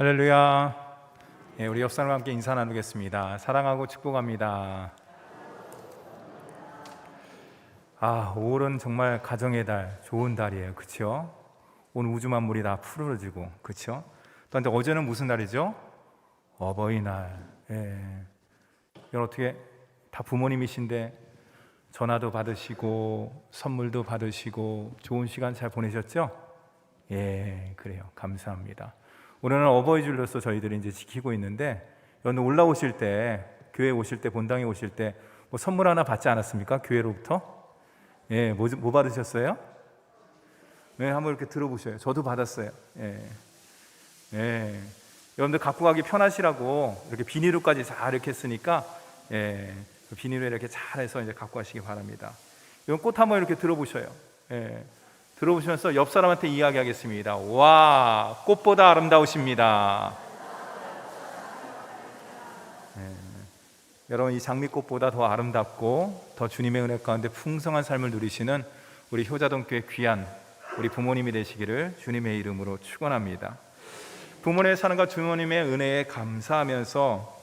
할렐루야. 예, 우리 옆 사람과 함께 인사 나누겠습니다. 사랑하고 축복합니다. 아, 5월은 정말 가정의 달, 좋은 달이에요. 그렇죠? 오늘 우주 만물이 다 푸르러지고, 그렇죠? 또 한데 어제는 무슨 날이죠? 어버이날. 예. 여러분 어떻게 다 부모님이신데 전화도 받으시고 선물도 받으시고 좋은 시간 잘 보내셨죠? 예, 그래요. 감사합니다. 오늘은 어버이 줄로서 저희들이 이제 지키고 있는데 여러분 올라오실 때 교회 오실 때 본당에 오실 때 뭐 선물 하나 받지 않았습니까? 교회로부터? 예, 뭐, 뭐 받으셨어요? 네, 한번 이렇게 들어보셔요. 저도 받았어요. 예. 예. 여러분들 갖고 가기 편하시라고 이렇게 비닐로까지 잘 이렇게 했으니까 예. 그 비닐에 이렇게 잘 해서 이제 갖고 가시기 바랍니다. 이건 꽃 한번 이렇게 들어보셔요. 예. 들어보시면서 옆 사람한테 이야기하겠습니다. 와, 꽃보다 아름다우십니다. 예. 여러분 이 장미꽃보다 더 아름답고 더 주님의 은혜 가운데 풍성한 삶을 누리시는 우리 효자동교회 귀한 우리 부모님이 되시기를 주님의 이름으로 축원합니다. 부모님의 사랑과 주님의 은혜에 감사하면서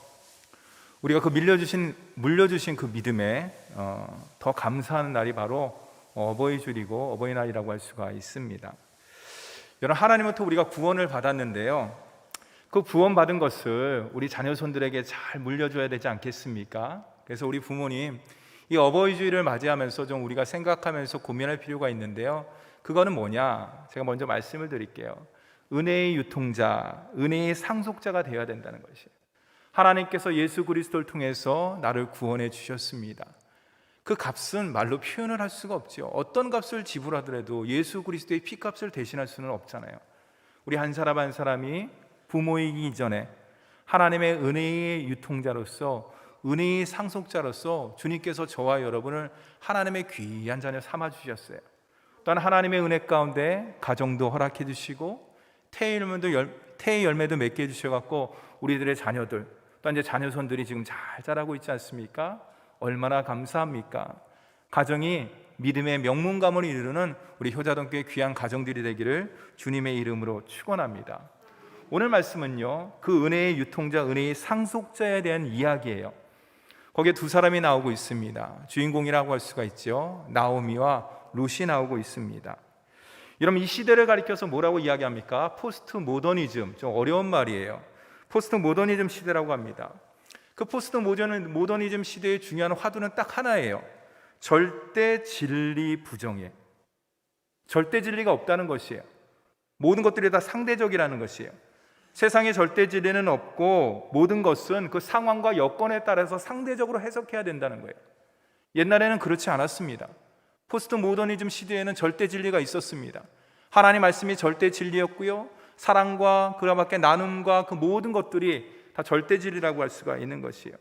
우리가 그 밀려주신 물려주신 그 믿음에 어, 더 감사하는 날이 바로 어버이 줄이고 어버이날이라고 할 수가 있습니다. 여러분 하나님부터 우리가 구원을 받았는데요. 그 구원 받은 것을 우리 자녀손들에게 잘 물려줘야 되지 않겠습니까? 그래서 우리 부모님 이 어버이 주일을 맞이하면서 좀 우리가 생각하면서 고민할 필요가 있는데요. 그거는 뭐냐? 제가 먼저 말씀을 드릴게요. 은혜의 유통자, 은혜의 상속자가 되어야 된다는 것이에요. 하나님께서 예수 그리스도를 통해서 나를 구원해 주셨습니다. 그 값은 말로 표현을 할 수가 없죠. 어떤 값을 지불하더라도 예수 그리스도의 피값을 대신할 수는 없잖아요. 우리 한 사람 한 사람이 부모이기 전에 하나님의 은혜의 유통자로서 은혜의 상속자로서 주님께서 저와 여러분을 하나님의 귀한 자녀 삼아 주셨어요. 또한 하나님의 은혜 가운데 가정도 허락해 주시고 태의 열매도 열, 태의 열매도 맺게 해 주셔 갖고 우리들의 자녀들 또 이제 자녀손들이 지금 잘 자라고 있지 않습니까? 얼마나 감사합니까? 가정이 믿음의 명문감을 이루는 우리 효자동교의 귀한 가정들이 되기를 주님의 이름으로 축원합니다. 오늘 말씀은요. 그 은혜의 유통자, 은혜의 상속자에 대한 이야기예요. 거기에 두 사람이 나오고 있습니다. 주인공이라고 할 수가 있죠. 나오미와 루시 나오고 있습니다. 여러분 이 시대를 가리켜서 뭐라고 이야기합니까? 포스트 모더니즘. 좀 어려운 말이에요. 포스트 모더니즘 시대라고 합니다. 그 포스트 모더니즘 시대의 중요한 화두는 딱 하나예요. 절대 진리 부정이에요. 절대 진리가 없다는 것이에요. 모든 것들이 다 상대적이라는 것이에요. 세상에 절대 진리는 없고 모든 것은 그 상황과 여건에 따라서 상대적으로 해석해야 된다는 거예요. 옛날에는 그렇지 않았습니다. 포스트 모더니즘 시대에는 절대 진리가 있었습니다. 하나님 말씀이 절대 진리였고요. 사랑과 그와 밖에 나눔과 그 모든 것들이 다 절대 진리라고 할 수가 있는 것이에요.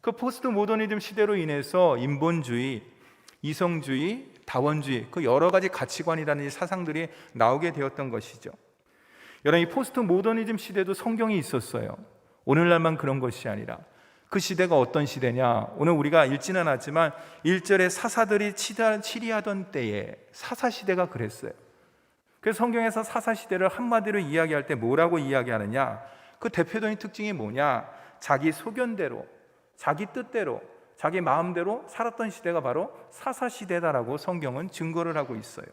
그 포스트 모더니즘 시대로 인해서 인본주의, 이성주의, 다원주의 그 여러 가지 가치관이라는 사상들이 나오게 되었던 것이죠. 여러분 이 포스트 모더니즘 시대도 성경이 있었어요. 오늘날만 그런 것이 아니라 그 시대가 어떤 시대냐? 오늘 우리가 읽지는 않았지만 1절에 사사들이 치리하던 때에 사사 시대가 그랬어요. 그래서 성경에서 사사 시대를 한마디로 이야기할 때 뭐라고 이야기하느냐? 그 대표적인 특징이 뭐냐? 자기 소견대로, 자기 뜻대로, 자기 마음대로 살았던 시대가 바로 사사 시대다라고 성경은 증거를 하고 있어요.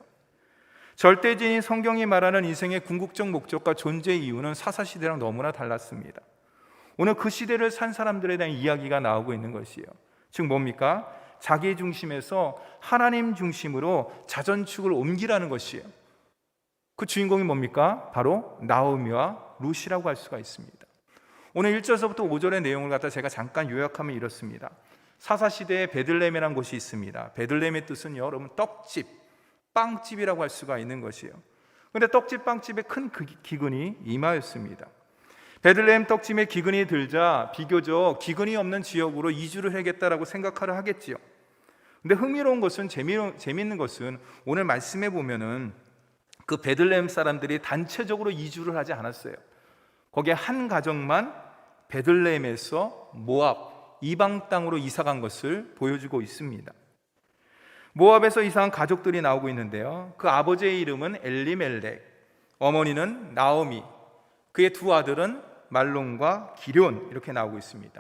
절대진인 성경이 말하는 인생의 궁극적 목적과 존재 이유는 사사 시대랑 너무나 달랐습니다. 오늘 그 시대를 산 사람들에 대한 이야기가 나오고 있는 것이에요. 즉 뭡니까? 자기 중심에서 하나님 중심으로 자전축을 옮기라는 것이에요. 그 주인공이 뭡니까? 바로 나오미와 루시라고 할 수가 있습니다. 오늘 1절서부터 5절의 내용을 갖다 제가 잠깐 요약하면 이렇습니다. 사사 시대에 베들레헴이라는 곳이 있습니다. 베들레헴의 뜻은 여러분 떡집, 빵집이라고 할 수가 있는 것이에요. 그런데 떡집 빵집에 큰 기근이 임하였습니다. 베들레헴 떡집에 기근이 들자 비교적 기근이 없는 지역으로 이주를 해야겠다라고 생각하려 하겠지요. 근데 흥미로운 것은 재미 재밌는 것은 오늘 말씀해 보면은 그 베들레헴 사람들이 단체적으로 이주를 하지 않았어요. 거기에 한 가정만 베들레헴에서 모압 이방 땅으로 이사 간 것을 보여주고 있습니다. 모압에서 이사한 가족들이 나오고 있는데요. 그 아버지의 이름은 엘리멜렉, 어머니는 나오미, 그의 두 아들은 말론과 기룡 이렇게 나오고 있습니다.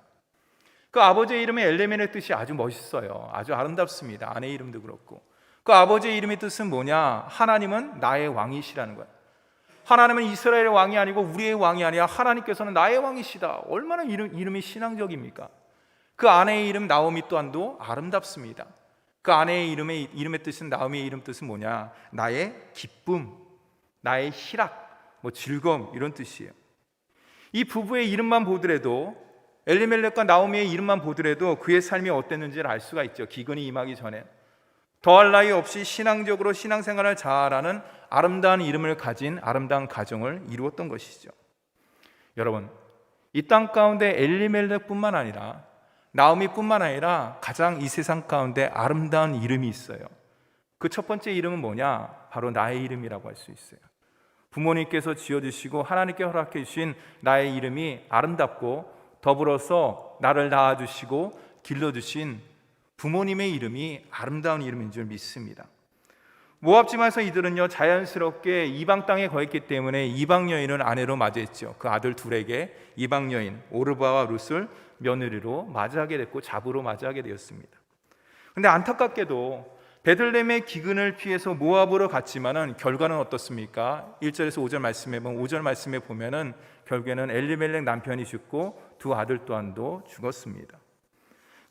그 아버지의 이름의 엘레멘의 뜻이 아주 멋있어요. 아주 아름답습니다. 아내 이름도 그렇고. 그 아버지의 이름의 뜻은 뭐냐? 하나님은 나의 왕이시라는 거예요. 하나님은 이스라엘의 왕이 아니고 우리의 왕이 아니라 하나님께서는 나의 왕이시다. 얼마나 이름, 이름이 신앙적입니까? 그 아내의 이름 나오미 또한도 아름답습니다. 그 아내의 이름의 이름의 뜻은 나오미의 이름 뜻은 뭐냐? 나의 기쁨, 나의 희락, 뭐 즐거움 이런 뜻이에요. 이 부부의 이름만 보더라도 엘리멜렉과 나오미의 이름만 보더라도 그의 삶이 어땠는지를 알 수가 있죠. 기근이 임하기 전에 더할 나위 없이 신앙적으로 신앙생활을 잘하는 아름다운 이름을 가진 아름다운 가정을 이루었던 것이죠. 여러분, 이 땅 가운데 엘리멜렉뿐만 아니라 나오미뿐만 아니라 가장 이 세상 가운데 아름다운 이름이 있어요. 그 첫 번째 이름은 뭐냐? 바로 나의 이름이라고 할 수 있어요. 부모님께서 지어주시고 하나님께 허락해 주신 나의 이름이 아름답고 더불어서 나를 낳아주시고 길러주신 부모님의 이름이 아름다운 이름인 줄 믿습니다. 모압 지방에서 이들은요 자연스럽게 이방 땅에 거했기 때문에 이방 여인을 아내로 맞이했죠. 그 아들 둘에게 이방 여인 오르바와 룻을 며느리로 맞이하게 됐고 잡으로 맞이하게 되었습니다. 근데 안타깝게도 베들렘의 기근을 피해서 모압으로 갔지만은 결과는 어떻습니까? 1절에서 5절 말씀에 보면 5절 말씀에 보면은 결국에는 엘리멜렉 남편이 죽고 두 아들 또한도 죽었습니다.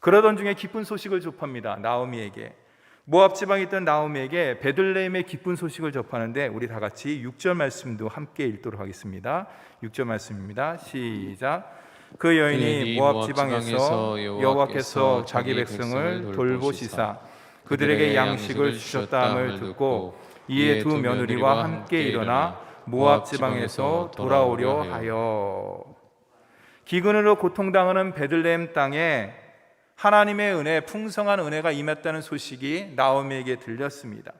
그러던 중에 기쁜 소식을 접합니다. 나오미에게. 모압 지방에 있던 나오미에게 베들레헴의 기쁜 소식을 접하는데 우리 다 같이 6절 말씀도 함께 읽도록 하겠습니다. 6절 말씀입니다. 시작. 그 여인이 모압 지방에서 여호와께서 자기 백성을 돌보시사 그들에게 양식을 주셨다함을 듣고 이에 두 며느리와 함께 일어나 모압 지방에서 돌아오려 하여 기근으로 고통당하는 베들레헴 땅에 하나님의 은혜, 풍성한 은혜가 임했다는 소식이 나오미에게 들렸습니다.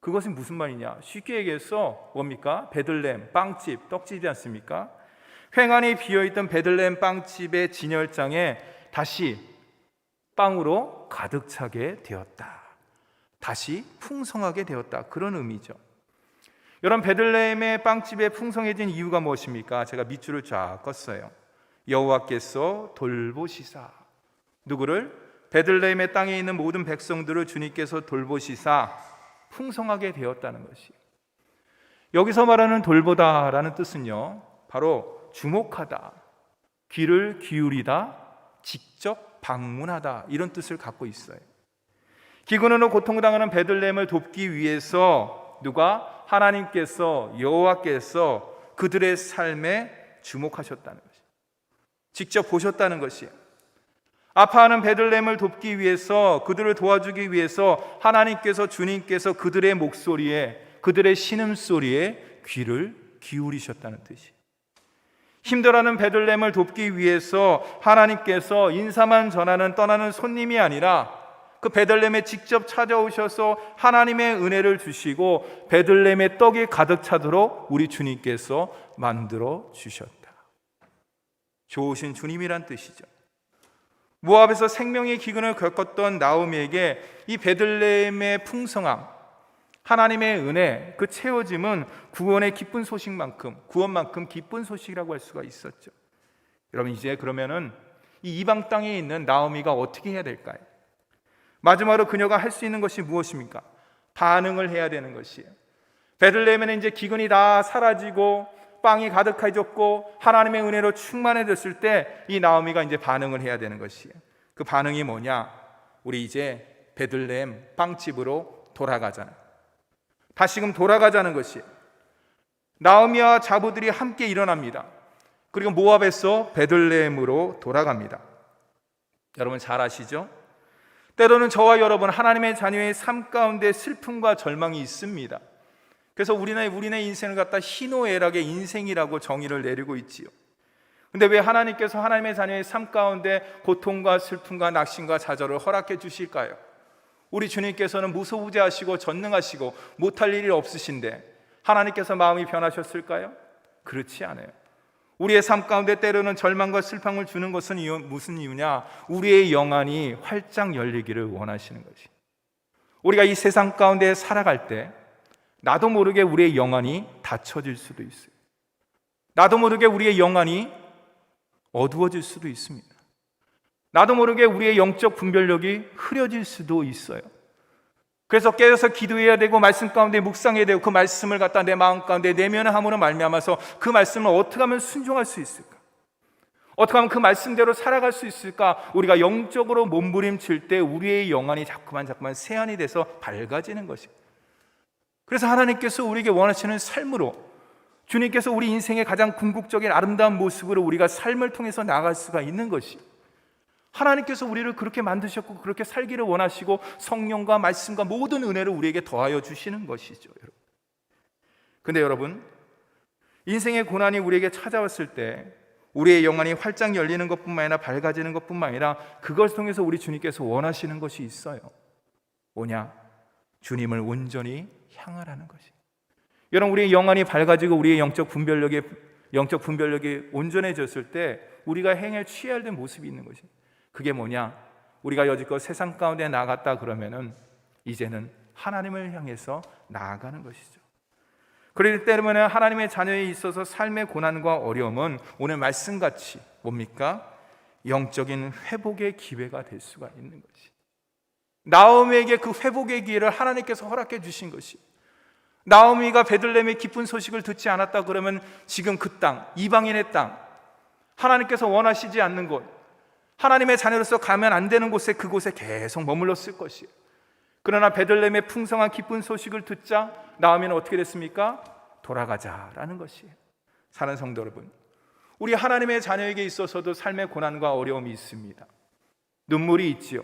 그것이 무슨 말이냐? 쉽게 얘기해서 뭡니까? 베들레헴 빵집, 떡집이지 않습니까? 횡한이 비어있던 베들레헴 빵집의 진열장에 다시 빵으로 가득 차게 되었다. 다시 풍성하게 되었다. 그런 의미죠. 여러분 베들레헴의 빵집에 풍성해진 이유가 무엇입니까? 제가 밑줄을 쫙 껐어요. 여호와께서 돌보시사 누구를 베들레헴의 땅에 있는 모든 백성들을 주님께서 돌보시사 풍성하게 되었다는 것이. 여기서 말하는 돌보다라는 뜻은요. 바로 주목하다, 귀를 기울이다, 직접 방문하다 이런 뜻을 갖고 있어요. 기근으로 고통당하는 베들레헴을 돕기 위해서 누가 하나님께서 여호와께서 그들의 삶에 주목하셨다는 것이. 직접 보셨다는 것이에요. 아파하는 베들렘을 돕기 위해서 그들을 도와주기 위해서 하나님께서 주님께서 그들의 목소리에 그들의 신음소리에 귀를 기울이셨다는 뜻이. 힘들어하는 베들렘을 돕기 위해서 하나님께서 인사만 전하는 떠나는 손님이 아니라 그 베들렘에 직접 찾아오셔서 하나님의 은혜를 주시고 베들렘의 떡이 가득 차도록 우리 주님께서 만들어 주셨다. 좋으신 주님이란 뜻이죠. 모압에서 생명의 기근을 겪었던 나오미에게 이 베들레헴의 풍성함, 하나님의 은혜, 그 채워짐은 구원의 기쁜 소식만큼, 구원만큼 기쁜 소식이라고 할 수가 있었죠. 여러분 이제 그러면은 이 이방 땅에 있는 나오미가 어떻게 해야 될까요? 마지막으로 그녀가 할 수 있는 것이 무엇입니까? 반응을 해야 되는 것이에요. 베들레헴에는 이제 기근이 다 사라지고 빵이 가득해졌고 하나님의 은혜로 충만해졌을 때 이 나오미가 이제 반응을 해야 되는 것이에요. 그 반응이 뭐냐? 우리 이제 베들레헴 빵집으로 돌아가자는. 다시금 돌아가자는 것이에요. 나오미와 자부들이 함께 일어납니다. 그리고 모압에서 베들레헴으로 돌아갑니다. 여러분 잘 아시죠? 때로는 저와 여러분 하나님의 자녀의 삶 가운데 슬픔과 절망이 있습니다. 그래서 우리는 우리네 인생을 갖다 희노애락의 인생이라고 정의를 내리고 있지요. 근데 왜 하나님께서 하나님의 자녀의 삶 가운데 고통과 슬픔과 낙심과 좌절을 허락해 주실까요? 우리 주님께서는 무소부재하시고 전능하시고 못할 일이 없으신데 하나님께서 마음이 변하셨을까요? 그렇지 않아요. 우리의 삶 가운데 때로는 절망과 슬픔을 주는 것은 이유, 무슨 이유냐? 우리의 영안이 활짝 열리기를 원하시는 것이. 우리가 이 세상 가운데 살아갈 때 나도 모르게 우리의 영혼이 닫혀질 수도 있어요. 나도 모르게 우리의 영안이 어두워질 수도 있습니다. 나도 모르게 우리의 영적 분별력이 흐려질 수도 있어요. 그래서 깨어서 기도해야 되고 말씀 가운데 묵상해야 되고 그 말씀을 갖다 내 마음 가운데 내면을 함으로 말미암아서 그 말씀을 어떻게 하면 순종할 수 있을까? 어떻게 하면 그 말씀대로 살아갈 수 있을까? 우리가 영적으로 몸부림칠 때 우리의 영안이 자꾸만 자꾸만 세안이 돼서 밝아지는 것이. 그래서 하나님께서 우리에게 원하시는 삶으로 주님께서 우리 인생의 가장 궁극적인 아름다운 모습으로 우리가 삶을 통해서 나아갈 수가 있는 것이. 하나님께서 우리를 그렇게 만드셨고 그렇게 살기를 원하시고 성령과 말씀과 모든 은혜를 우리에게 더하여 주시는 것이죠, 여러분. 근데 여러분, 인생의 고난이 우리에게 찾아왔을 때 우리의 영안이 활짝 열리는 것뿐만 아니라 밝아지는 것뿐만 아니라 그걸 통해서 우리 주님께서 원하시는 것이 있어요. 뭐냐? 주님을 온전히 향하라는 것이. 여러분 우리의 영안이 밝아지고 우리의 영적 분별력이 영적 분별력이 온전해졌을 때 우리가 행해 취해야 될 모습이 있는 것이. 그게 뭐냐? 우리가 여지껏 세상 가운데 나갔다 그러면은 이제는 하나님을 향해서 나아가는 것이죠. 그렇기 때문에 하나님의 자녀에 있어서 삶의 고난과 어려움은 오늘 말씀같이 뭡니까? 영적인 회복의 기회가 될 수가 있는 것이. 나오미에게 그 회복의 기회를 하나님께서 허락해 주신 것이. 나오미가 베들레헴의 기쁜 소식을 듣지 않았다 그러면 지금 그 땅, 이방인의 땅, 하나님께서 원하시지 않는 곳, 하나님의 자녀로서 가면 안 되는 곳에 그곳에 계속 머물렀을 것이에요. 그러나 베들레헴의 풍성한 기쁜 소식을 듣자 나오미는 어떻게 됐습니까? 돌아가자라는 것이에요. 사는 성도 여러분, 우리 하나님의 자녀에게 있어서도 삶의 고난과 어려움이 있습니다. 눈물이 있지요.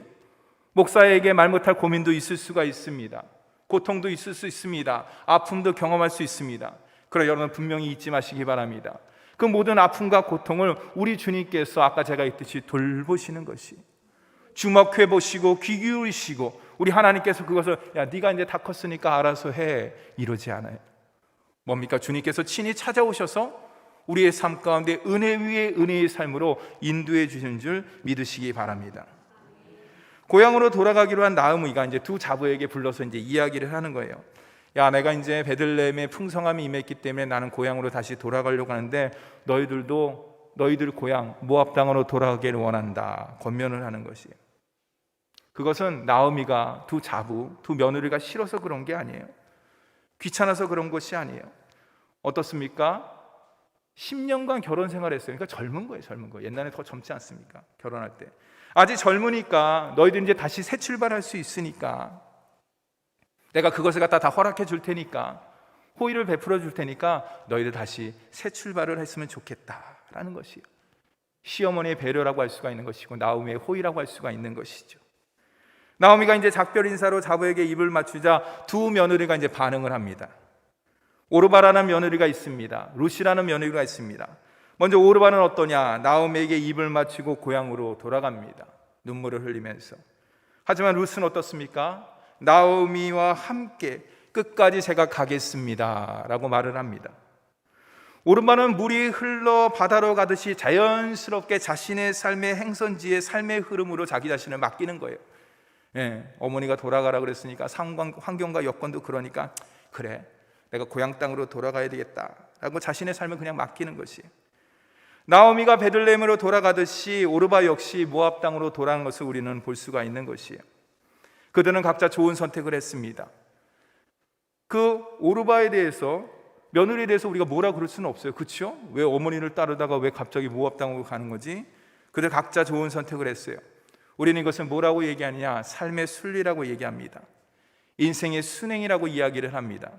목사에게 말 못할 고민도 있을 수가 있습니다. 고통도 있을 수 있습니다. 아픔도 경험할 수 있습니다. 그러나 여러분 분명히 잊지 마시기 바랍니다. 그 모든 아픔과 고통을 우리 주님께서 아까 제가 했듯이 돌보시는 것이 주목해 보시고 귀 기울이시고 우리 하나님께서 그것을 야 네가 이제 다 컸으니까 알아서 해 이러지 않아요. 뭡니까 주님께서 친히 찾아오셔서 우리의 삶 가운데 은혜 위에 은혜의 삶으로 인도해 주시는 줄 믿으시기 바랍니다. 고향으로 돌아가기로 한 나우미가 이제 두 자부에게 불러서 이제 이야기를 하는 거예요. 야, 내가 이제 베들레헴의 풍성함이 임했기 때문에 나는 고향으로 다시 돌아가려고 하는데 너희들도 너희들 고향 모압 땅으로 돌아가기를 원한다. 권면을 하는 것이에요. 그것은 나우미가 두 자부, 두 며느리가 싫어서 그런 게 아니에요. 귀찮아서 그런 것이 아니에요. 어떻습니까? 10년간 결혼 생활했어요. 그러니까 젊은 거예요, 젊은 거. 옛날에 더 젊지 않습니까? 결혼할 때. 아직 젊으니까 너희들 이제 다시 새 출발할 수 있으니까 내가 그것을 갖다 다 허락해 줄 테니까 호의를 베풀어 줄 테니까 너희들 다시 새 출발을 했으면 좋겠다라는 것이요. 시어머니의 배려라고 할 수가 있는 것이고 나오미의 호의라고 할 수가 있는 것이죠. 나오미가 이제 작별 인사로 자부에게 입을 맞추자 두 며느리가 이제 반응을 합니다. 오르바라는 며느리가 있습니다. 루시라는 며느리가 있습니다. 먼저 오르바는 어떠냐? 나오미에게 입을 맞추고 고향으로 돌아갑니다. 눈물을 흘리면서. 하지만 루스는 어떻습니까? 나오미와 함께 끝까지 제가 가겠습니다 라고 말을 합니다. 오르바는 물이 흘러 바다로 가듯이 자연스럽게 자신의 삶의 행선지의 삶의 흐름으로 자기 자신을 맡기는 거예요. 예, 어머니가 돌아가라 그랬으니까 상관, 환경과 여건도 그러니까 그래 내가 고향 땅으로 돌아가야 되겠다라고 자신의 삶을 그냥 맡기는 것이. 나오미가 베들레헴으로 돌아가듯이 오르바 역시 모압 땅으로 돌아간 것을 우리는 볼 수가 있는 것이에요. 그들은 각자 좋은 선택을 했습니다. 그 오르바에 대해서 며느리에 대해서 우리가 뭐라 그럴 수는 없어요. 그렇죠? 왜 어머니를 따르다가 왜 갑자기 모압 땅으로 가는 거지? 그들 각자 좋은 선택을 했어요. 우리는 이것을 뭐라고 얘기하느냐? 삶의 순리라고 얘기합니다. 인생의 순행이라고 이야기를 합니다.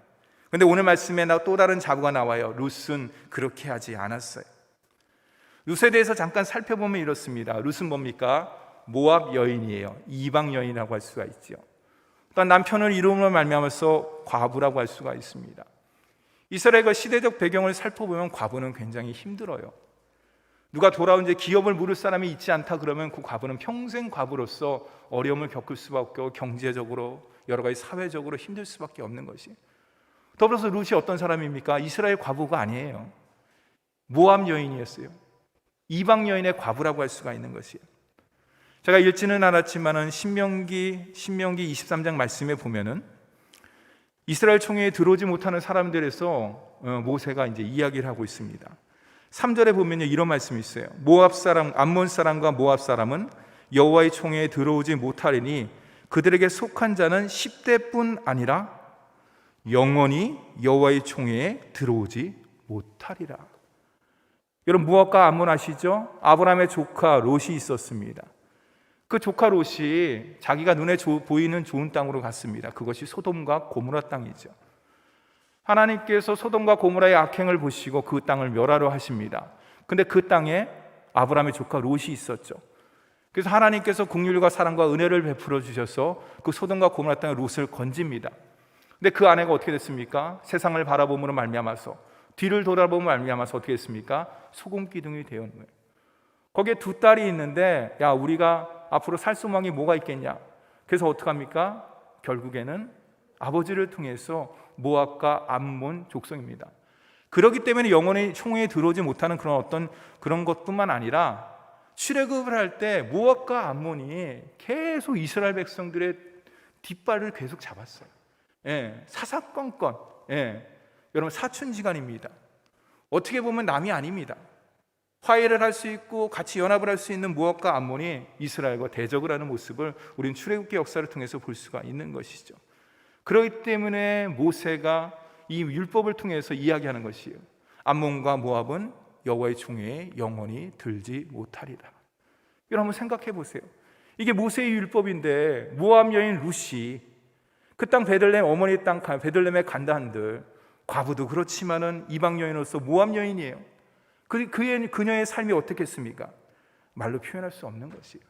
근데 오늘 말씀에 또 다른 자부가 나와요. 룻은 그렇게 하지 않았어요. 룻에 대해서 잠깐 살펴보면 이렇습니다. 룻은 뭡니까? 모압 여인이에요. 이방 여인이라고 할 수가 있죠. 또한 남편을 이름으로 말미암아서 과부라고 할 수가 있습니다. 이스라엘의 시대적 배경을 살펴보면 과부는 굉장히 힘들어요. 누가 돌아온 이제 기업을 물을 사람이 있지 않다 그러면 그 과부는 평생 과부로서 어려움을 겪을 수밖에 없고 경제적으로 여러 가지 사회적으로 힘들 수밖에 없는 것이. 더불어서 룻이 어떤 사람입니까? 이스라엘 과부가 아니에요. 모함 여인이었어요. 이방 여인의 과부라고 할 수가 있는 것이에요. 제가 읽지는 않았지만은 신명기 신명기 23장 말씀에 보면은 이스라엘 총회에 들어오지 못하는 사람들에서 어, 모세가 이제 이야기를 하고 있습니다. 3절에 보면요 이런 말씀이 있어요. 모압 사람 암몬 사람과 모압 사람은 여호와의 총회에 들어오지 못하리니 그들에게 속한 자는 10대뿐 아니라 영원히 여호와의 총회에 들어오지 못하리라. 여러분 모압과 암몬 아시죠? 아브라함의 조카 롯이 있었습니다. 그 조카 롯이 자기가 눈에 조- 보이는 좋은 땅으로 갔습니다. 그것이 소돔과 고모라 땅이죠. 하나님께서 소돔과 고모라의 악행을 보시고 그 땅을 멸하려 하십니다. 근데 그 땅에 아브라함의 조카 롯이 있었죠. 그래서 하나님께서 국률과 사랑과 은혜를 베풀어 주셔서 그 소돔과 고모라 땅의 롯을 건집니다. 근데 그 아내가 어떻게 됐습니까? 세상을 바라봄으로 말미암아서 뒤를 돌아보면 말미암아서 어떻게 됐습니까? 소금 기둥이 되었는 거예요. 거기에 두 딸이 있는데 야 우리가 앞으로 살 소망이 뭐가 있겠냐? 그래서 어떻게 합니까? 결국에는 아버지를 통해서 모압과 암몬 족속입니다. 그렇기 때문에 영원히 총회에 들어오지 못하는 그런 어떤 그런 것뿐만 아니라 출애굽을 할 때 모압과 암몬이 계속 이스라엘 백성들의 뒷발을 계속 잡았어요. 예, 사사건건. 예, 여러분 사춘지간입니다. 어떻게 보면 남이 아닙니다. 화해를 할 수 있고 같이 연합을 할 수 있는 모압과 암몬이 이스라엘과 대적을 하는 모습을 우리는 출애굽기 역사를 통해서 볼 수가 있는 것이죠. 그렇기 때문에 모세가 이 율법을 통해서 이야기하는 것이에요. 암몬과 모압은 여호와의 총회에 영원히 들지 못하리라. 여러분 한번 생각해 보세요. 이게 모세의 율법인데 모압 여인 루시 그 땅 베들레헴 어머니 땅 가- 베들레헴에 간다 한들 과부도 그렇지만은 이방 여인으로서 모압 여인이에요. 그 그의 그녀의 삶이 어떻겠습니까? 말로 표현할 수 없는 것이에요.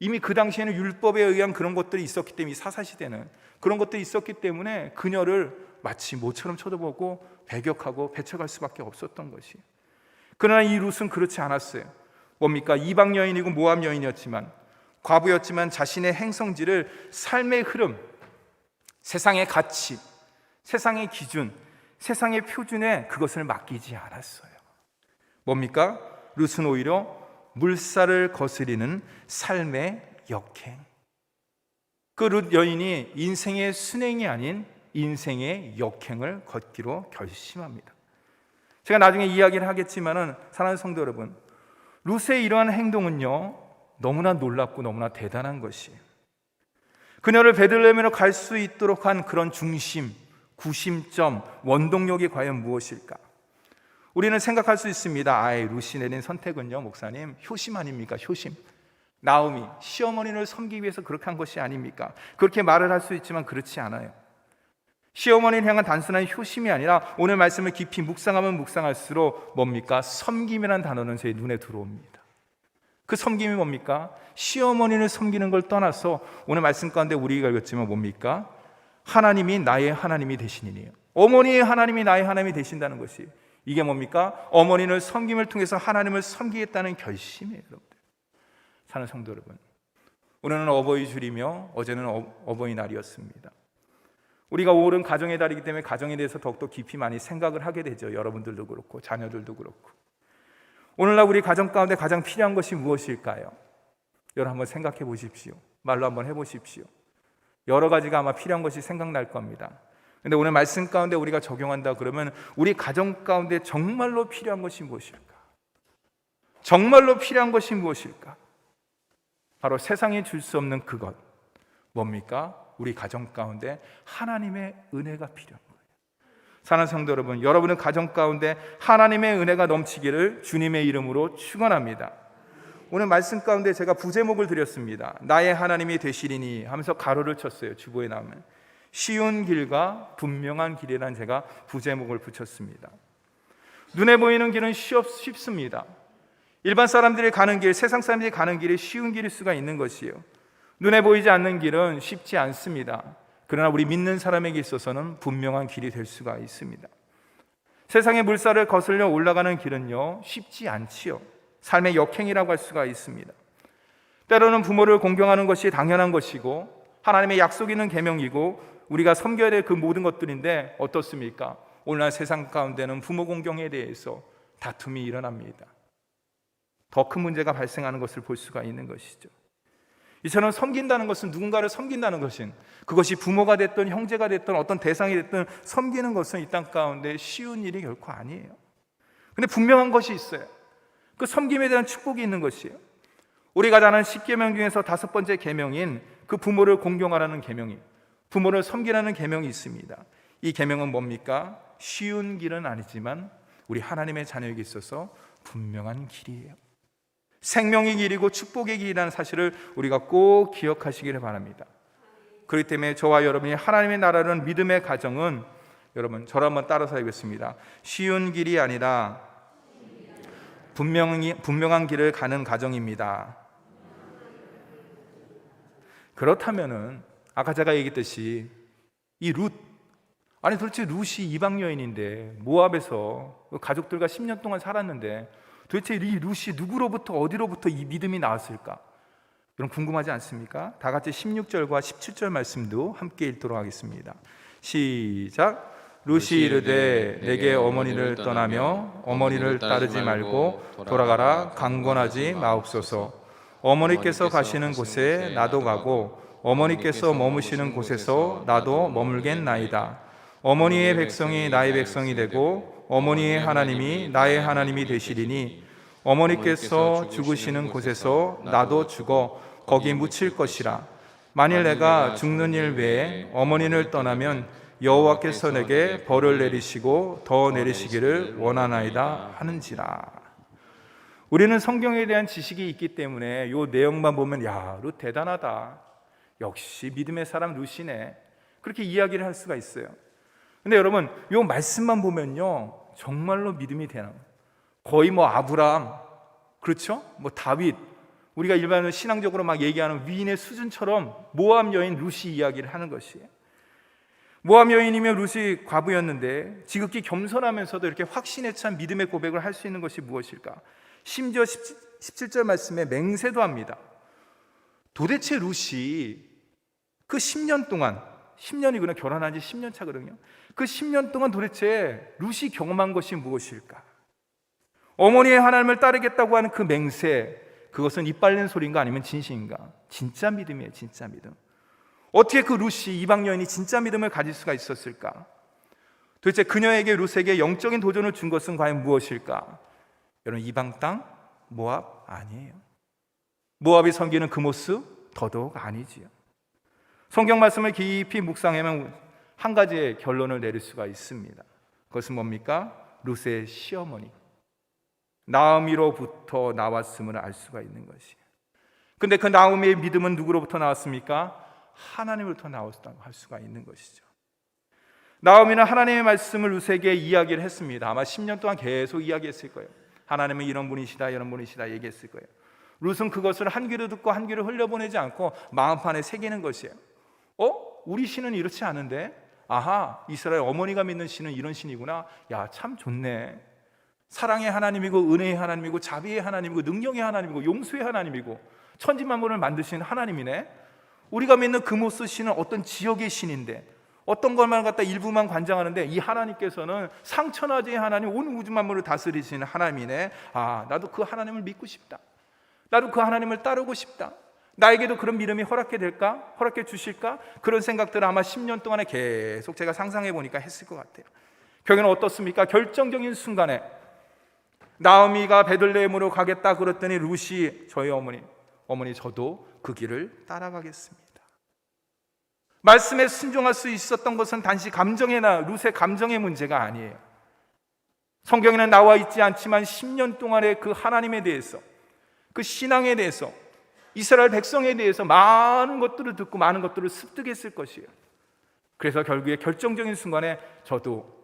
이미 그 당시에는 율법에 의한 그런 것들이 있었기 때문에 이 사사 시대는 그런 것들이 있었기 때문에 그녀를 마치 모처럼 쳐다보고 배격하고 배척할 수밖에 없었던 것이에요. 그러나 이 룻은 그렇지 않았어요. 뭡니까? 이방 여인이고 모함 여인이었지만 과부였지만 자신의 행성지를 삶의 흐름, 세상의 가치, 세상의 기준, 세상의 표준에 그것을 맡기지 않았어요. 뭡니까? 룻은 오히려 물살을 거스리는 삶의 역행. 그 룻 여인이 인생의 순행이 아닌 인생의 역행을 걷기로 결심합니다. 제가 나중에 이야기를 하겠지만은 사랑하는 성도 여러분, 룻의 이러한 행동은요 너무나 놀랍고 너무나 대단한 것이에요. 그녀를 베들레헴으로 갈 수 있도록 한 그런 중심, 구심점, 원동력이 과연 무엇일까? 우리는 생각할 수 있습니다. 아이 루시 내린 선택은요, 목사님 효심 아닙니까? 효심. 나오미 시어머니를 섬기기 위해서 그렇게 한 것이 아닙니까? 그렇게 말을 할 수 있지만 그렇지 않아요. 시어머니를 향한 단순한 효심이 아니라 오늘 말씀을 깊이 묵상하면 묵상할수록 뭡니까? 섬김이라는 단어는 제 눈에 들어옵니다. 그 섬김이 뭡니까? 시어머니를 섬기는 걸 떠나서 오늘 말씀 가운데 우리가 읽었지만 뭡니까? 하나님이 나의 하나님이 되시니요. 어머니의 하나님이 나의 하나님이 되신다는 것이 이게 뭡니까? 어머니를 섬김을 통해서 하나님을 섬기겠다는 결심이에요, 여러분들. 사는 성도 여러분. 오늘은 어버이 줄이며 어제는 어, 어버이날이었습니다. 우리가 5월은 가정의 달이기 때문에 가정에 대해서 더욱더 깊이 많이 생각을 하게 되죠. 여러분들도 그렇고 자녀들도 그렇고. 오늘날 우리 가정 가운데 가장 필요한 것이 무엇일까요? 여러분 한번 생각해 보십시오. 말로 한번 해 보십시오. 여러 가지가 아마 필요한 것이 생각날 겁니다. 근데 오늘 말씀 가운데 우리가 적용한다 그러면 우리 가정 가운데 정말로 필요한 것이 무엇일까? 정말로 필요한 것이 무엇일까? 바로 세상에 줄수 없는 그것. 뭡니까? 우리 가정 가운데 하나님의 은혜가 필요한 거예요. 사랑하는 성도 여러분, 여러분의 가정 가운데 하나님의 은혜가 넘치기를 주님의 이름으로 축원합니다. 오늘 말씀 가운데 제가 부제목을 드렸습니다. 나의 하나님이 되시리니 하면서 가로를 쳤어요. 주보에 나오면 쉬운 길과 분명한 길이라는 제가 부제목을 붙였습니다. 눈에 보이는 길은 쉽, 쉽습니다. 일반 사람들이 가는 길, 세상 사람들이 가는 길이 쉬운 길일 수가 있는 것이에요. 눈에 보이지 않는 길은 쉽지 않습니다. 그러나 우리 믿는 사람에게 있어서는 분명한 길이 될 수가 있습니다. 세상의 물살을 거슬려 올라가는 길은요, 쉽지 않지요. 삶의 역행이라고 할 수가 있습니다. 때로는 부모를 공경하는 것이 당연한 것이고 하나님의 약속 있는 계명이고 우리가 섬겨야 될 그 모든 것들인데 어떻습니까? 오늘날 세상 가운데는 부모 공경에 대해서 다툼이 일어납니다. 더 큰 문제가 발생하는 것을 볼 수가 있는 것이죠. 이처럼 섬긴다는 것은 누군가를 섬긴다는 것은 그것이 부모가 됐든 형제가 됐든 어떤 대상이 됐든 섬기는 것은 이 땅 가운데 쉬운 일이 결코 아니에요. 근데 분명한 것이 있어요. 그 섬김에 대한 축복이 있는 것이에요. 우리가 다는 10계명 중에서 다섯 번째 계명인 그 부모를 공경하라는 계명이 부모를 섬기라는 계명이 있습니다. 이 계명은 뭡니까? 쉬운 길은 아니지만 우리 하나님의 자녀에게 있어서 분명한 길이에요. 생명의 길이고 축복의 길이라는 사실을 우리가 꼭 기억하시기를 바랍니다. 그렇기 때문에 저와 여러분이 하나님의 나라는 믿음의 가정은 여러분 저를 한번 따라서 하겠습니다. 쉬운 길이 아니라 분명히 분명한 길을 가는 가정입니다. 그렇다면은 아까 제가 얘기했듯이 이 룻 아니 도대체 룻이 이방 여인인데 모압에서 그 가족들과 10년 동안 살았는데 도대체 이 룻이 누구로부터 어디로부터 이 믿음이 나왔을까? 여러분 궁금하지 않습니까? 다 같이 16절과 17절 말씀도 함께 읽도록 하겠습니다. 시작. 루시 이르되 내게 어머니를 떠나며 어머니를 따르지 말고 돌아가라 강권하지 마옵소서. 어머니께서 가시는 곳에 나도 가고 어머니께서 머무시는 곳에서 나도 머물겠나이다. 어머니의 백성이 나의 백성이 되고 어머니의 하나님이 나의 하나님이 되시리니 어머니께서 죽으시는 곳에서 나도 죽어 거기 묻힐 것이라. 만일 내가 죽는 일 외에 어머니를 떠나면 여호와께서 내게 벌을 내리시고 더 내리시기를 원하나이다 하는지라. 우리는 성경에 대한 지식이 있기 때문에 요 내용만 보면 야, 룻 대단하다. 역시 믿음의 사람 룻이네. 그렇게 이야기를 할 수가 있어요. 근데 여러분, 요 말씀만 보면요. 정말로 믿음이 되는. 거의 뭐 아브라함, 그렇죠? 뭐 다윗, 우리가 일반적으로 신앙적으로 막 얘기하는 위인의 수준처럼 모함 여인 루시 이야기를 하는 것이에요. 모함 여인이며 루시 과부였는데 지극히 겸손하면서도 이렇게 확신에 찬 믿음의 고백을 할 수 있는 것이 무엇일까? 심지어 17, 절 말씀에 맹세도 합니다. 도대체 루시 그 10년 동안 10년이구나 결혼한 지 10년 차거든요. 그 10년 동안 도대체 루시 경험한 것이 무엇일까? 어머니의 하나님을 따르겠다고 하는 그 맹세 그것은 이빨린 소리인가 아니면 진심인가? 진짜 믿음이에요, 진짜 믿음. 어떻게 그 루시 이방 여인이 진짜 믿음을 가질 수가 있었을까? 도대체 그녀에게 루스에게 영적인 도전을 준 것은 과연 무엇일까? 여러분 이방 땅 모압 아니에요. 모압이 섬기는 그 모습 더더욱 아니지요. 성경 말씀을 깊이 묵상하면 한 가지의 결론을 내릴 수가 있습니다. 그것은 뭡니까? 루스의 시어머니 나오미로부터 나왔음을 알 수가 있는 것이에요. 근데 그 나오미의 믿음은 누구로부터 나왔습니까? 하나님으로부터 나왔다고 할 수가 있는 것이죠. 나오미는 하나님의 말씀을 루스에게 이야기를 했습니다. 아마 10년 동안 계속 이야기했을 거예요. 하나님은 이런 분이시다, 이런 분이시다 얘기했을 거예요. 룻은 그것을 한 귀로 듣고 한 귀로 흘려보내지 않고 마음판에 새기는 것이에요. 어? 우리 신은 이렇지 않은데? 아하, 이스라엘 어머니가 믿는 신은 이런 신이구나. 야, 참 좋네. 사랑의 하나님이고 은혜의 하나님이고 자비의 하나님이고 능력의 하나님이고 용서의 하나님이고 천지 만물을 만드신 하나님이네. 우리가 믿는 금오스 신은 어떤 지역의 신인데 어떤 것만 갖다 일부만 관장하는데 이 하나님께서는 상천하지의 하나님 온 우주 만물을 다스리시는 하나님이네. 아, 나도 그 하나님을 믿고 싶다. 나도 그 하나님을 따르고 싶다. 나에게도 그런 믿음이 허락해 될까? 허락해 주실까? 그런 생각들을 아마 10년 동안에 계속 제가 상상해 보니까 했을 것 같아요. 결국에는 어떻습니까? 결정적인 순간에 나오미가 베들레헴으로 가겠다 그랬더니 루시 저희 어머니 어머니 저도 그 길을 따라가겠습니다. 말씀에 순종할 수 있었던 것은 단지 감정이나 루스의 감정의 문제가 아니에요. 성경에는 나와 있지 않지만 10년 동안의 그 하나님에 대해서 그 신앙에 대해서 이스라엘 백성에 대해서 많은 것들을 듣고 많은 것들을 습득했을 것이에요. 그래서 결국에 결정적인 순간에 저도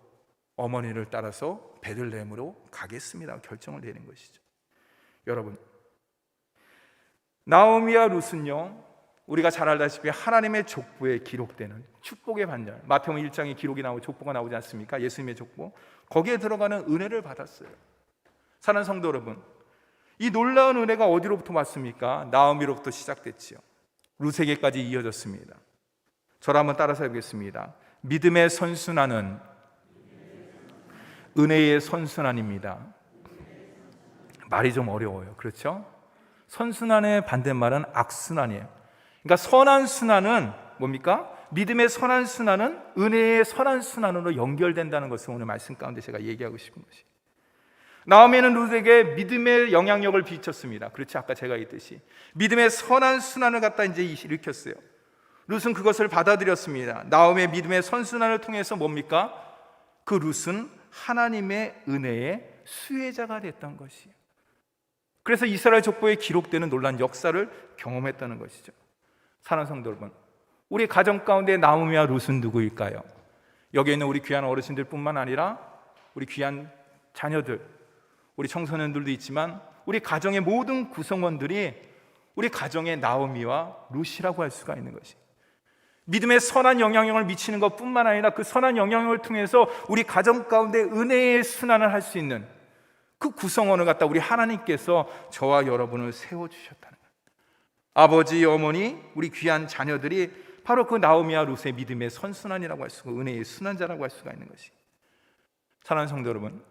어머니를 따라서 베들레헴으로 가겠습니다. 결정을 내린 것이죠. 여러분, 나오미와 룻은요, 우리가 잘 알다시피 하나님의 족보에 기록되는 축복의 반절, 마태복음 1장에 기록이 나오고 족보가 나오지 않습니까? 예수님의 족보. 거기에 들어가는 은혜를 받았어요. 사는 성도 여러분, 이 놀라운 은혜가 어디로부터 왔습니까? 나오미로부터 시작됐지요. 룻에게까지 이어졌습니다. 저를 한번 따라서 해보겠습니다. 믿음의 선순환은 은혜의 선순환입니다. 말이 좀 어려워요. 그렇죠? 선순환의 반대말은 악순환이에요. 그러니까 선한 순환은 뭡니까? 믿음의 선한 순환은 은혜의 선한 순환으로 연결된다는 것을 오늘 말씀 가운데 제가 얘기하고 싶은 것이. 나오미는 룻에게 믿음의 영향력을 비쳤습니다. 그렇지 아까 제가 했듯이 믿음의 선한 순환을 갖다 이제 일으켰어요. 룻은 그것을 받아들였습니다. 나오미의 믿음의 선순환을 통해서 뭡니까? 그 룻은 하나님의 은혜의 수혜자가 됐던 것이에요. 그래서 이스라엘 족보에 기록되는 놀란 역사를 경험했다는 것이죠. 사랑하는 성도 여러분, 우리 가정 가운데 나오미와 룻은 누구일까요? 여기 있는 우리 귀한 어르신들뿐만 아니라 우리 귀한 자녀들, 우리 청소년들도 있지만 우리 가정의 모든 구성원들이 우리 가정의 나오미와 룻이라고 할 수가 있는 것이. 믿음의 선한 영향력을 미치는 것뿐만 아니라 그 선한 영향력을 통해서 우리 가정 가운데 은혜의 순환을 할 수 있는 그 구성원을 갖다 우리 하나님께서 저와 여러분을 세워 주셨다는. 아버지, 어머니, 우리 귀한 자녀들이 바로 그 나오미와 룻의 믿음의 선순환이라고 할 수가 은혜의 순환자라고 할 수가 있는 것이. 사랑하는 성도 여러분,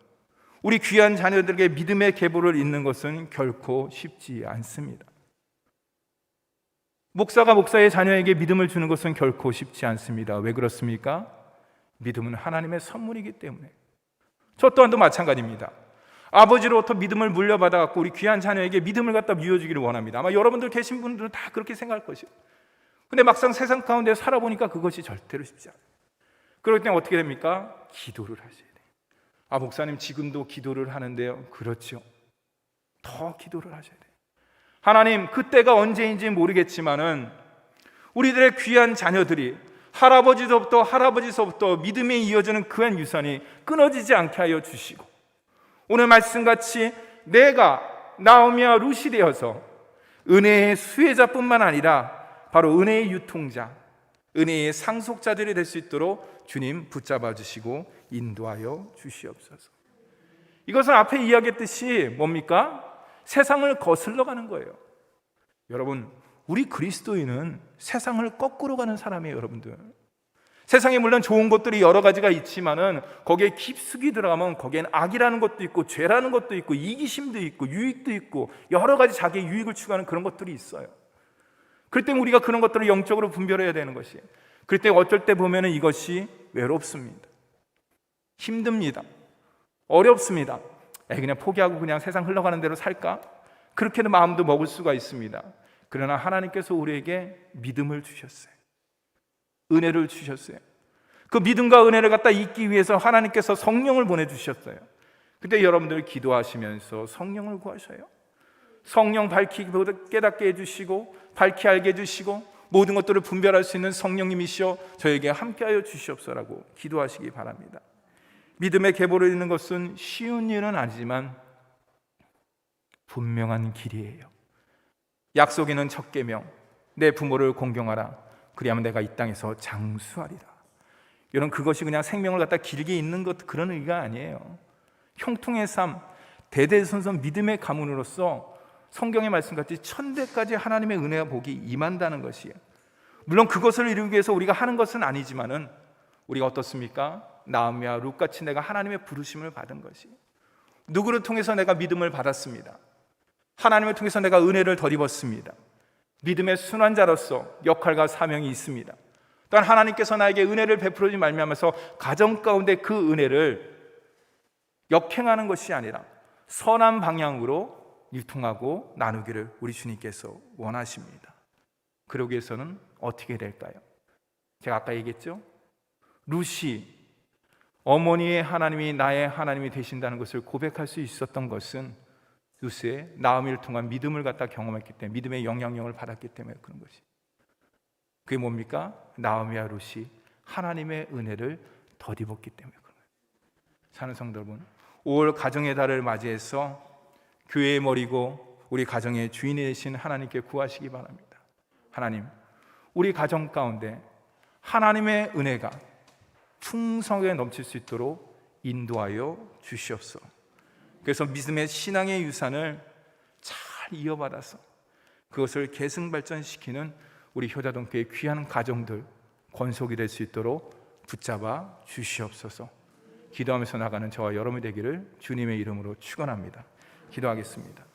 우리 귀한 자녀들에게 믿음의 계보를 잇는 것은 결코 쉽지 않습니다. 목사가 목사의 자녀에게 믿음을 주는 것은 결코 쉽지 않습니다. 왜 그렇습니까? 믿음은 하나님의 선물이기 때문에. 저 또한도 마찬가지입니다. 아버지로부터 믿음을 물려받아 갖고 우리 귀한 자녀에게 믿음을 갖다 미워주기를 원합니다. 아마 여러분들 계신 분들은 다 그렇게 생각할 것이요. 근데 막상 세상 가운데 살아보니까 그것이 절대로 쉽지 않아요. 그럴 때 어떻게 됩니까? 기도를 하셔야 돼요. 아, 목사님 지금도 기도를 하는데요. 그렇죠. 더 기도를 하셔야 돼요. 하나님, 그때가 언제인지 모르겠지만은 우리들의 귀한 자녀들이 할아버지서부터 할아버지서부터 믿음에 이어지는 그한 유산이 끊어지지 않게 하여 주시고 오늘 말씀같이 내가 나오미와 룻이 되어서 은혜의 수혜자뿐만 아니라 바로 은혜의 유통자, 은혜의 상속자들이 될 수 있도록 주님 붙잡아 주시고 인도하여 주시옵소서. 이것은 앞에 이야기했듯이 뭡니까? 세상을 거슬러 가는 거예요. 여러분, 우리 그리스도인은 세상을 거꾸로 가는 사람이에요, 여러분들. 세상에 물론 좋은 것들이 여러 가지가 있지만은 거기에 깊숙이 들어가면 거기엔 악이라는 것도 있고 죄라는 것도 있고 이기심도 있고 유익도 있고 여러 가지 자기의 유익을 추구하는 그런 것들이 있어요. 그럴 때 우리가 그런 것들을 영적으로 분별해야 되는 것이에요. 그럴 때 어쩔 때 보면은 이것이 외롭습니다. 힘듭니다. 어렵습니다. 그냥 포기하고 그냥 세상 흘러가는 대로 살까? 그렇게는 마음도 먹을 수가 있습니다. 그러나 하나님께서 우리에게 믿음을 주셨어요. 은혜를 주셨어요. 그 믿음과 은혜를 갖다 잊기 위해서 하나님께서 성령을 보내주셨어요. 근데 여러분들 기도하시면서 성령을 구하셔요. 성령 밝히 깨닫게 해주시고 밝히 알게 해주시고 모든 것들을 분별할 수 있는 성령님이시여 저에게 함께하여 주시옵소라고 기도하시기 바랍니다. 믿음의 계보를 잇는 것은 쉬운 일은 아니지만 분명한 길이에요. 약속에는 첫 계명 내 부모를 공경하라 그리하면 내가 이 땅에서 장수하리라. 여러분 그것이 그냥 생명을 갖다 길게 있는 것 그런 의미가 아니에요. 형통의 삶 대대손손 믿음의 가문으로서 성경의 말씀같이 천대까지 하나님의 은혜와 복이 임한다는 것이에요. 물론 그것을 이루기 위해서 우리가 하는 것은 아니지만은 우리가 어떻습니까? 나음과 룩같이 내가 하나님의 부르심을 받은 것이 누구를 통해서 내가 믿음을 받았습니다. 하나님을 통해서 내가 은혜를 덧입었습니다. 믿음의 순환자로서 역할과 사명이 있습니다. 또한 하나님께서 나에게 은혜를 베풀어주지 말미암아서 가정 가운데 그 은혜를 역행하는 것이 아니라 선한 방향으로 유통하고 나누기를 우리 주님께서 원하십니다. 그러기 위해서는 어떻게 될까요? 제가 아까 얘기했죠? 루시 어머니의 하나님이 나의 하나님이 되신다는 것을 고백할 수 있었던 것은 루스의 나음을 통한 믿음을 갖다 경험했기 때문에 믿음의 영향력을 받았기 때문에 그런 것이. 그게 뭡니까? 나음이와 루시 하나님의 은혜를 덧입었기 때문에 그런 거예요. 사는 성도 여러분, 5월 가정의 달을 맞이해서 교회의 머리고 우리 가정의 주인이 되신 하나님께 구하시기 바랍니다. 하나님, 우리 가정 가운데 하나님의 은혜가 풍성하게 넘칠 수 있도록 인도하여 주시옵소서. 그래서 믿음의 신앙의 유산을 잘 이어받아서 그것을 계승 발전시키는 우리 효자동교의 귀한 가정들 권속이 될 수 있도록 붙잡아 주시옵소서. 기도하면서 나가는 저와 여러분이 되기를 주님의 이름으로 축원합니다. 기도하겠습니다.